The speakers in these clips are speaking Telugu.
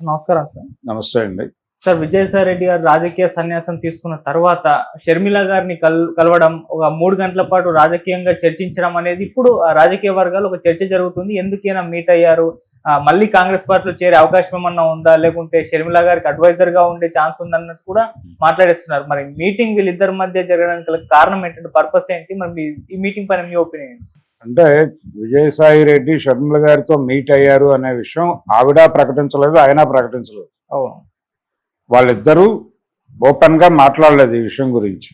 నమస్కారం సార్. నమస్తే అండి. సార్ విజయసాయి రెడ్డి గారు రాజకీయ సన్యాసం తీసుకున్న తర్వాత షర్మిల గారిని కల్ కలవడం ఒక మూడు గంటల పాటు రాజకీయంగా చర్చించడం అనేది ఇప్పుడు రాజకీయ వర్గాలు ఒక చర్చ జరుగుతుంది. ఎందుకైనా మీట్ అయ్యారు? మళ్ళీ కాంగ్రెస్ పార్టీలో చేరే అవకాశం ఏమన్నా ఉందా? లేకుంటే షర్మిల గారికి అడ్వైజర్గా ఉండే ఛాన్స్ ఉందన్నట్టు కూడా మాట్లాడేస్తున్నారు. మరి మీటింగ్ వీళ్ళిద్దరి మధ్య జరగడానికి కారణం ఏంటంటే పర్పస్ ఏంటి? మరి ఈ మీటింగ్ పైన మీ ఒపీనియన్స్ అంటే విజయసాయి రెడ్డి షర్మిల గారితో మీట్ అయ్యారు అనే విషయం ఆవిడ ప్రకటించలేదు ఆయన ప్రకటించలేదు. అవును వాళ్ళిద్దరూ ఓపెన్గా మాట్లాడలేదు ఈ విషయం గురించి.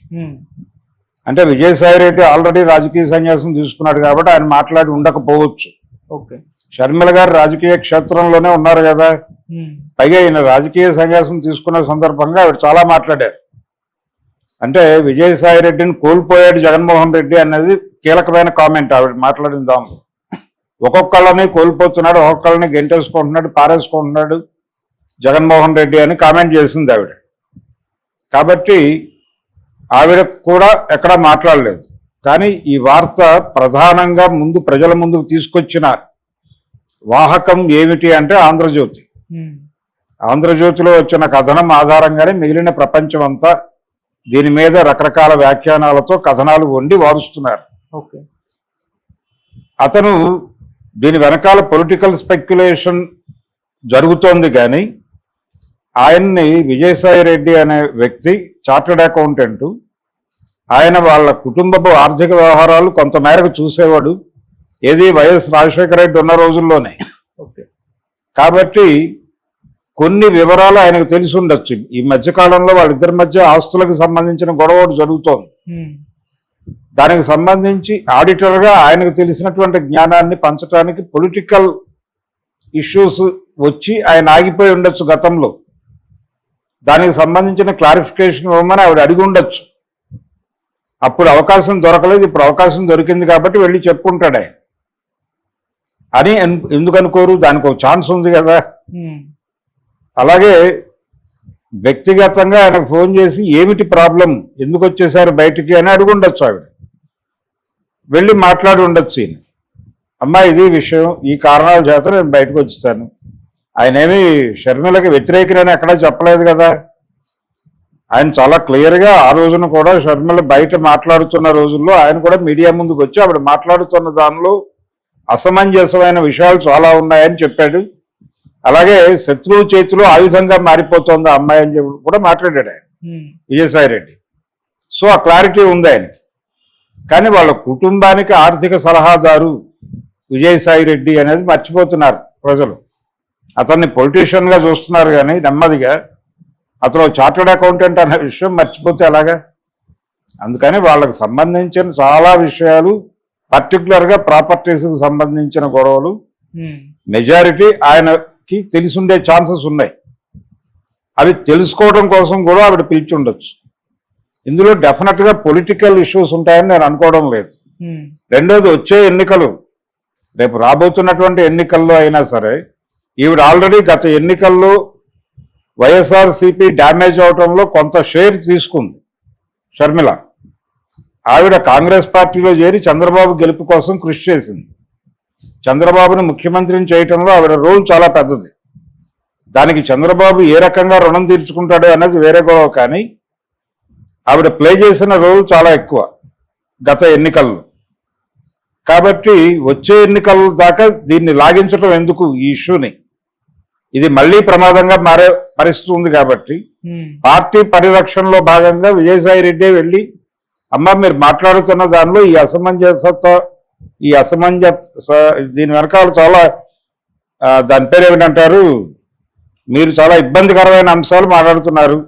అంటే విజయసాయి రెడ్డి ఆల్రెడీ రాజకీయ సన్యాసం తీసుకున్నాడు కాబట్టి ఆయన మాట్లాడి ఉండకపోవచ్చు. ఓకే. షర్మిల గారు రాజకీయ క్షేత్రంలోనే ఉన్నారు కదా. పైగా ఈయన రాజకీయ సన్యాసం తీసుకున్న సందర్భంగా ఆవిడ చాలా మాట్లాడారు. అంటే విజయసాయి రెడ్డిని కోల్పోయాడు జగన్మోహన్ రెడ్డి అనేది కీలకమైన కామెంట్ ఆవిడ మాట్లాడిన దానిలో ఒక్కొక్కళ్ళని కోల్పోతున్నాడు ఒక్కొక్కళ్ళని గెంటేసుకుంటున్నాడు పారేసుకుంటున్నాడు జగన్మోహన్ రెడ్డి అని కామెంట్ చేసింది ఆవిడ. కాబట్టి ఆవిడ కూడా ఎక్కడా మాట్లాడలేదు. కానీ ఈ వార్త ప్రధానంగా ముందు ప్రజల ముందుకు తీసుకొచ్చిన వాహకం ఏమిటి అంటే ఆంధ్రజ్యోతి. ఆంధ్రజ్యోతిలో వచ్చిన కథనం ఆధారంగానే మిగిలిన ప్రపంచం అంతా దీని మీద రకరకాల వ్యాఖ్యానాలతో కథనాలు వండి వారుస్తున్నారు. ఓకే. అతను దీని వెనకాల పొలిటికల్ స్పెక్యులేషన్ జరుగుతోంది కానీ ఆయన్ని విజయసాయి రెడ్డి అనే వ్యక్తి చార్టెడ్ అకౌంటెంట్ ఆయన వాళ్ళ కుటుంబపు ఆర్థిక వ్యవహారాలు కొంత మేరకు చూసేవాడు. ఏది వైఎస్ రాజశేఖర రెడ్డి ఉన్న రోజుల్లోనే. ఓకే. కాబట్టి కొన్ని వివరాలు ఆయనకు తెలిసి ఉండొచ్చు ఈ మధ్య కాలంలో వాళ్ళిద్దరి మధ్య ఆస్తులకు సంబంధించిన గొడవ జరుగుతోంది. దానికి సంబంధించి ఆడిటర్గా ఆయనకు తెలిసినటువంటి జ్ఞానాన్ని పంచడానికి పొలిటికల్ ఇష్యూస్ వచ్చి ఆయన ఆగిపోయి ఉండొచ్చు గతంలో. దానికి సంబంధించిన క్లారిఫికేషన్ ఇవ్వమని ఆవిడ అడిగి ఉండొచ్చు. అప్పుడు అవకాశం దొరకలేదు ఇప్పుడు అవకాశం దొరికింది కాబట్టి వెళ్ళి చెప్పుంటాడు ఆయన. అని ఎన్- ఎందుకు అనుకోరు దానికి ఒక ఛాన్స్ ఉంది కదా. అలాగే వ్యక్తిగతంగా ఆయనకు ఫోన్ చేసి ఏమిటి ప్రాబ్లం? ఎందుకు వచ్చేసారు బయటికి అని అడుగు ఉండొచ్చు ఆవిడ. వెళ్ళి మాట్లాడి ఉండొచ్చు ఈయన. అమ్మా ఇది విషయం ఈ కారణాల చేత నేను బయటకు వచ్చేసాను. ఆయన ఏమి షర్మిలకి వ్యతిరేకులని ఎక్కడా చెప్పలేదు కదా. ఆయన చాలా క్లియర్గా ఆ రోజున కూడా షర్మిల బయట మాట్లాడుతున్న రోజుల్లో ఆయన కూడా మీడియా ముందుకు వచ్చి ఆవిడ మాట్లాడుతున్న దానిలో అసమంజసమైన విషయాలు చాలా ఉన్నాయని చెప్పాడు. అలాగే శత్రువు చేతిలో ఆయుధంగా మారిపోతోంది అమ్మాయి అని చెప్పి కూడా మాట్లాడాడు ఆయన. విజయసాయి రెడ్డి. సో ఆ క్లారిటీ ఉంది ఆయనకి. కానీ వాళ్ళ కుటుంబానికి ఆర్థిక సలహాదారు విజయసాయి రెడ్డి అనేది మర్చిపోతున్నారు ప్రజలు. అతన్ని పొలిటీషియన్గా చూస్తున్నారు కానీ నెమ్మదిగా. అతను చార్టెడ్ అకౌంటెంట్ అనే విషయం మర్చిపోతే ఎలాగా? అందుకని వాళ్ళకి సంబంధించిన చాలా విషయాలు పర్టికులర్గా ప్రాపర్టీస్కి సంబంధించిన గొడవలు. మెజారిటీ ఆయనకి తెలిసుండే ఛాన్సెస్ ఉన్నాయి. అవి తెలుసుకోవడం కోసం కూడా ఆవిడ పిలిచి ఉండొచ్చు ఇందులో డెఫినెట్గా పొలిటికల్ ఇష్యూస్ ఉంటాయని నేను అనుకోవడం లేదు. రెండోది వచ్చే ఎన్నికలు. రేపు రాబోతున్నటువంటి ఎన్నికల్లో అయినా సరే ఈవిడ ఆల్రెడీ గత ఎన్నికల్లో వైఎస్ఆర్సీపీ డ్యామేజ్ అవడంలో కొంత షేర్ తీసుకుంది. షర్మిల. ఆవిడ కాంగ్రెస్ పార్టీలో చేరి చంద్రబాబు గెలుపు కోసం కృషి చేసింది. చంద్రబాబును ముఖ్యమంత్రిని చేయటంలో ఆవిడ రోల్ చాలా పెద్దది. దానికి చంద్రబాబు ఏ రకంగా రుణం తీర్చుకుంటాడో అనేది వేరే గొడవ కానీ ఆవిడ ప్లే చేసిన రోల్ చాలా ఎక్కువ గత ఎన్నికల్లో. కాబట్టి వచ్చే ఎన్నికల దాకా దీన్ని లాగించడం ఎందుకు ఈ ఇష్యూని? ఇది మళ్ళీ ప్రమాదంగా మారే పరిస్థితి ఉంది కాబట్టి పార్టీ పరిరక్షణలో భాగంగా విజయసాయి రెడ్డి వెళ్ళి అమ్మ మీరు మాట్లాడుతున్న దానిలో ఈ అసమంజసత ఈ అసమంజ దీని వెనకాల చాలా దాని పేరు ఏమిటంటారు? మీరు చాలా ఇబ్బందికరమైన అంశాలు మాట్లాడుతున్నారు.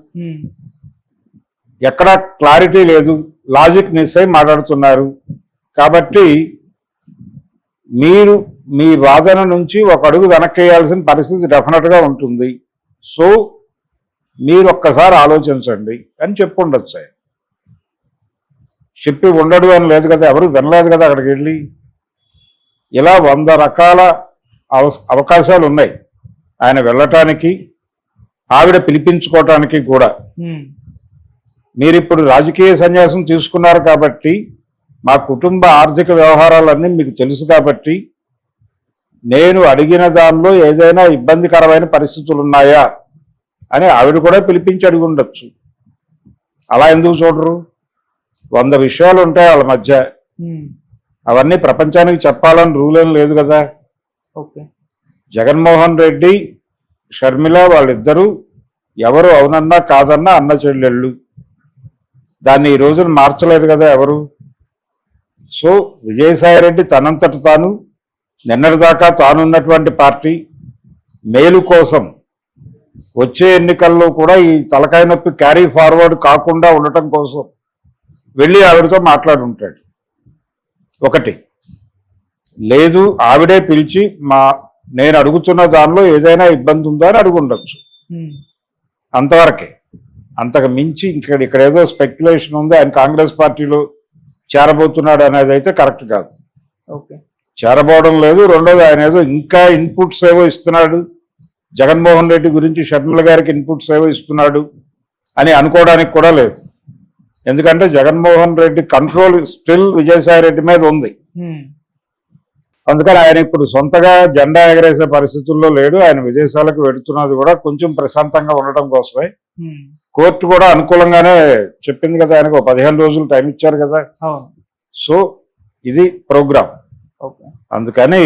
ఎక్కడ క్లారిటీ లేదు. లాజిక్ మిస్ అయి మాట్లాడుతున్నారు. కాబట్టి మీరు మీ వాదన నుంచి ఒక అడుగు వెనక్కి వేయాల్సిన పరిస్థితి డెఫినెట్గా ఉంటుంది. సో మీరు ఒక్కసారి ఆలోచించండి అని చెప్పుండొచ్చు చెప్పి ఉండడు అని లేదు కదా ఎవరు వినలేదు కదా అక్కడికి వెళ్ళి? ఇలా వంద రకాల అవ- అవకాశాలు ఉన్నాయి. ఆయన వెళ్ళటానికి ఆవిడ పిలిపించుకోవటానికి కూడా. మీరు ఇప్పుడు రాజకీయ సన్యాసం తీసుకున్నారు కాబట్టి మా కుటుంబ ఆర్థిక వ్యవహారాలన్నీ మీకు తెలుసు కాబట్టి నేను అడిగిన దానిలో ఏదైనా ఇబ్బందికరమైన పరిస్థితులు ఉన్నాయా అని ఆవిడ కూడా పిలిపించి అడిగి ఉండొచ్చు. అలా ఎందుకు చూడరు? వంద విషయాలు ఉంటాయి వాళ్ళ మధ్య. అవన్నీ ప్రపంచానికి చెప్పాలని రూల్ ఏం లేదు కదా. ఓకే. జగన్మోహన్ రెడ్డి షర్మిల వాళ్ళిద్దరూ ఎవరు అవునన్నా కాదన్నా అన్న చెల్లెళ్ళు. దాన్ని ఈ రోజున మార్చలేరు కదా ఎవరు? సో విజయసాయిరెడ్డి తనంతట తాను నిన్నటిదాకా తానున్నటువంటి పార్టీ మేలు కోసం వచ్చే ఎన్నికల్లో కూడా ఈ తలకాయ నొప్పి క్యారీ ఫార్వర్డ్ కాకుండా ఉండటం కోసం వెళ్ళి ఆవిడతో మాట్లాడి ఉంటాడు ఒకటి లేదు ఆవిడే పిలిచి మా నేను అడుగుతున్న దానిలో ఏదైనా ఇబ్బంది ఉందా అని అడుగుండొచ్చు. అంతవరకే. అంతకు మించి ఇక్కడ ఇక్కడ ఏదో స్పెక్యులేషన్ ఉంది ఆయన కాంగ్రెస్ పార్టీలో చేరబోతున్నాడు అనేది అయితే కరెక్ట్ కాదు. ఓకే. చేరబోవడం లేదు రెండోది ఆయన ఏదో ఇంకా ఇన్పుట్స్ ఏవో ఇస్తున్నాడు. జగన్మోహన్ రెడ్డి గురించి షర్మిల గారికి ఇన్పుట్స్ ఏవో ఇస్తున్నాడు అని అనుకోవడానికి కూడా లేదు. ఎందుకంటే జగన్మోహన్ రెడ్డి కంట్రోల్ స్టిల్ విజయసాయి రెడ్డి మీద ఉంది. అందుకని ఆయన ఇప్పుడు సొంతగా జెండా ఎగరేసే పరిస్థితుల్లో లేడు. ఆయన విదేశాలకు వెడుతున్నది కూడా కొంచెం ప్రశాంతంగా ఉండటం కోసమే. కోర్టు కూడా అనుకూలంగానే చెప్పింది కదా ఆయనకు. పదిహేను రోజులు టైం ఇచ్చారు కదా. సో ఇది ప్రోగ్రామ్ ఓకే. అందుకని